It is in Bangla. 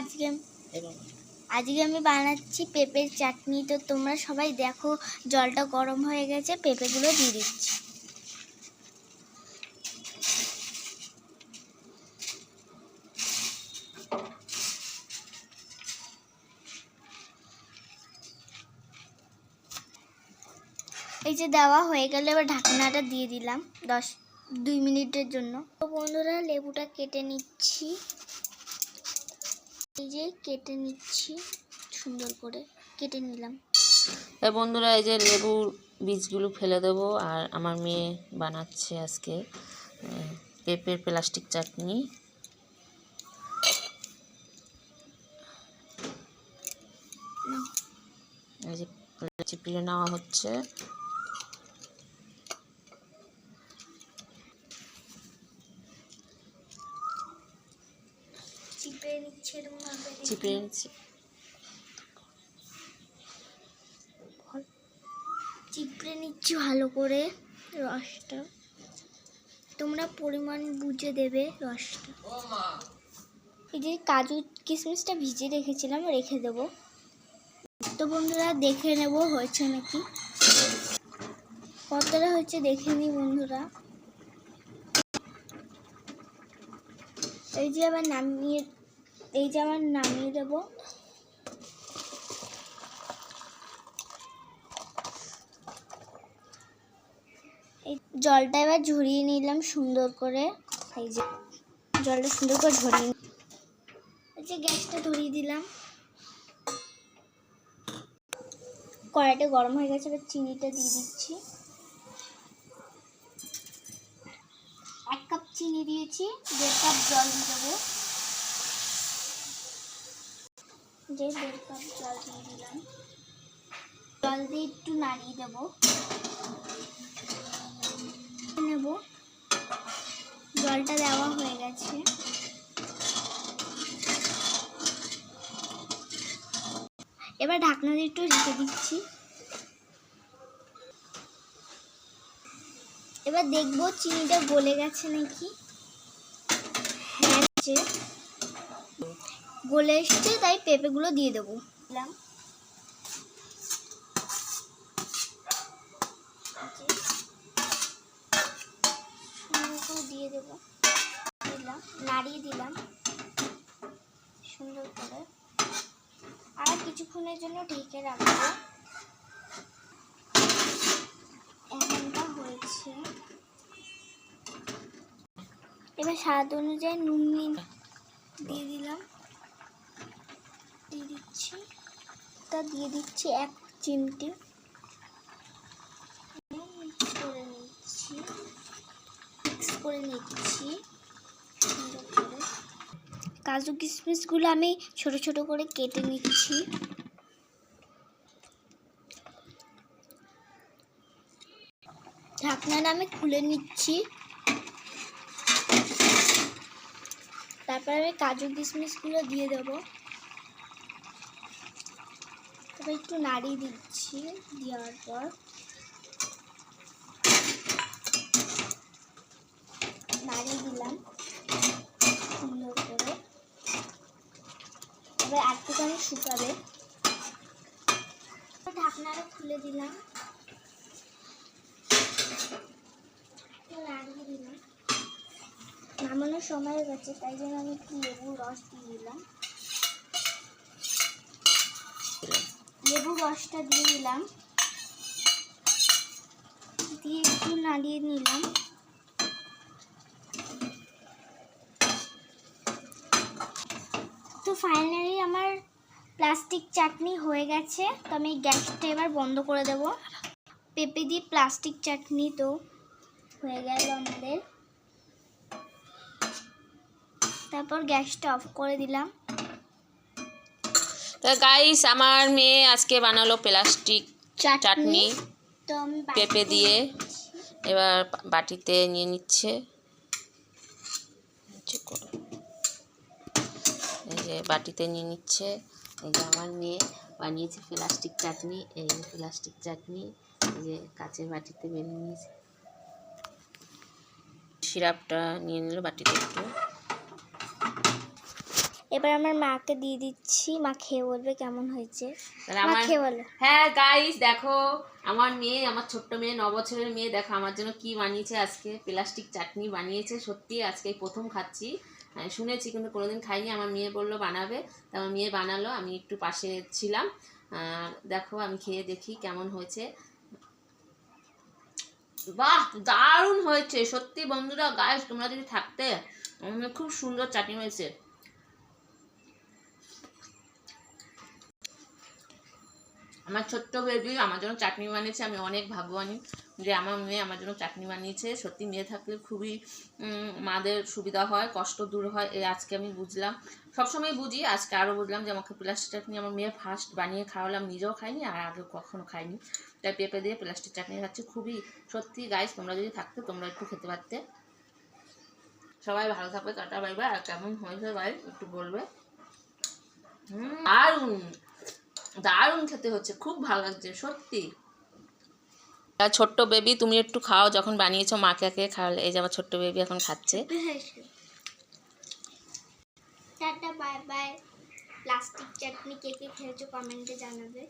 আজকে আজকে আমি বানাচ্ছি পেঁপের চাটনি। তো তোমরা সবাই দেখো, জলটা গরম হয়ে গেছে, পেঁপেগুলো দিয়ে দিচ্ছি। এই যে দেওয়া হয়ে গেলে, এবার ঢাকনাটা দিয়ে দিলাম দশ, দুই মিনিটের জন্য। তো বন্ধুরা, লেবুটা কেটে নিচ্ছি। এই যে কেটে নিচ্ছি সুন্দর করে কেটে নিলাম। তাই বন্ধুরা এই যে লেবুর বীজগুলো ফেলে দেবো আর আমার মেয়ে বানাচ্ছে আজকে পেঁপের প্লাস্টিক চাটনি। এই যে চিপিয়ে নেওয়া হচ্ছে। চিপে নিচ্ছে। চিপিয়ে নিচ্ছি চিপড়ে নিচ্ছি ভালো করে রসটা। তোমরা পরিমাণ বুঝে দেবে রসটা। এই যে কাজু কিশমিশটা ভিজিয়ে রেখেছিলাম রেখে দেব। তো বন্ধুরা দেখে নেব হয়েছে নাকি? কতটা হয়েছে দেখে নি বন্ধুরা। এই যে আবার নামিয়ে এই যে আমার নামিয়ে দেবো। এই জলটা এবার ঝরিয়ে নিলাম সুন্দর করে। এই যে জলটা সুন্দর করে ঝরিয়ে এই যে গ্যাসটা ধরিয়ে দিলাম। কড়াইটা গরম হয়ে গেছে, এবার চিনিটা দিয়ে দিচ্ছি। এক কাপ চিনি দিয়েছি, দেড় কাপ জল দিয়ে দেবো। যে দেড় কাপ জল দিয়ে দিলাম। জল দিয়ে একটু নাড়িয়ে দেবো। নেব। জলটা দেওয়া হয়ে গেছে। এবার ঢাকনা দিয়ে একটু রেখে দিচ্ছি। এবার দেখব চিনিটা গলে গেছে নাকি? হ্যাঁ। গলে এসছে, তাই পেঁপেগুলো দিয়ে দেবো। দিলাম দিয়ে দেবো। দিলাম, নাড়িয়ে দিলাম। সুন্দর করে। আর কিছুক্ষণের জন্য ঢেকে রাখব। এমনটা হয়েছে। এবার স্বাদ অনুযায়ী নুন দিয়ে দিলাম। দিয়ে দিচ্ছি। তা দিয়ে দিচ্ছি এক চিমটি। মিক্স করে নিচ্ছি। মিক্স করে নিচ্ছি। কাজু কিশমিশগুলো আমি ছোট ছোট করে কেটে নিচ্ছি। ঢাকনাটা আমি খুলে নিচ্ছি। তারপর আমি কাজু কিশমিশগুলো দিয়ে দেবো। তারপর একটু নাড়িয়ে দিচ্ছি, দেওয়ার পর। নাড়িয়ে দিলাম, সুন্দর করে। এবার একটুখানি শুকাবে। ঢাকনাটা খুলে দিলাম। নাড়িয়ে দিলাম। নামানোর সময় হয়ে গেছে, তাই জন্য আমি একটু লেবুর রস দিয়ে দিলাম। লেবুর রসটা দিয়ে দিলাম। দিয়ে একটু নাড়িয়ে নিলাম। তো ফাইনালি আমার প্লাস্টিক চাটনি হয়ে গেছে। তো আমি গ্যাসটা এবার বন্ধ করে দেব। পেঁপে দিয়ে প্লাস্টিক চাটনি তো হয়ে গেল আমাদের। তারপর গ্যাসটা অফ করে দিলাম। তা গাইস আমার মেয়ে আজকে বানালো প্লাস্টিক চাটনি। পেঁপে দিয়ে। এবার বাটিতে নিয়ে নিচ্ছে। এই যে বাটিতে নিয়ে নিচ্ছে। এই যে আমার মেয়ে বানিয়েছে প্লাস্টিক চাটনি। এই প্লাস্টিক চাটনি এই যে কাচের বাটিতে বেরিয়ে নিয়েছে। সিরাপটা নিয়ে নিল বাটিতে একটু। এবার আমার মাকে দিয়ে দিচ্ছি। মা খেয়ে বলবে কেমন হয়েছে। মা খেয়ে বলো। হ্যাঁ গাইস দেখো আমার মেয়ে আমার ছোট্ট মেয়ে ন বছরের মেয়ে দেখো আমার জন্য কি বানিয়েছে আজকে। প্লাস্টিক চাটনি বানিয়েছে। সত্যি আজকে প্রথম খাচ্ছি। হ্যাঁ, শুনেছি কিন্তু কোনোদিন খাইনি। আমার মেয়ে বলল বানাবে। তা আমার মেয়ে বানালো। আমি একটু পাশে ছিলাম। আহ, দেখো আমি খেয়ে দেখি কেমন হয়েছে। বাহ দারুণ হয়েছে। সত্যি বন্ধুরা গাইস তোমরা যদি থাকতে খুব সুন্দর চাটনি হয়েছে। আমার ছোট্ট বেবি আমার জন্য চাটনি বানিয়েছে, আমি অনেক ভাগ্যবানী যে আমার মেয়ে আমার জন্য চাটনি বানিয়েছে। সত্যি মেয়ে থাকলে খুবই মাদের সুবিধা হয়, কষ্ট দূর হয় এই আজকে আমি বুঝলাম। সবসময় বুঝি, আজকে আরও বুঝলাম যে আমাকে প্লাস্টিক চাটনি আমার মেয়ে ফার্স্ট বানিয়ে খাওয়ালাম, নিজেও খাইনি আর আগে কখনো খাইনি। তাই পেঁপে দিয়ে প্লাস্টিক চাটনি খাচ্ছি, খুবই সত্যি গাইস তোমরা যদি থাকতে, তোমরা একটু খেতে পারতে। সবাই ভালো থাকবে, টাটা বাইবা আর কেমন হয়েছে ভাই, একটু বলবে। হুম দারুণ খেতে হচ্ছে খুব ভালো লাগছে সত্যি। ছোট্ট বেবি তুমি একটু খাও যখন বানিয়েছো মাকে আকে খাওয়ালে এই যে আমার ছোট্ট বেবি এখন খাচ্ছে। Tata bye bye. Plastic chutney কে কে খেয়েছো কমেন্টে জানাবে।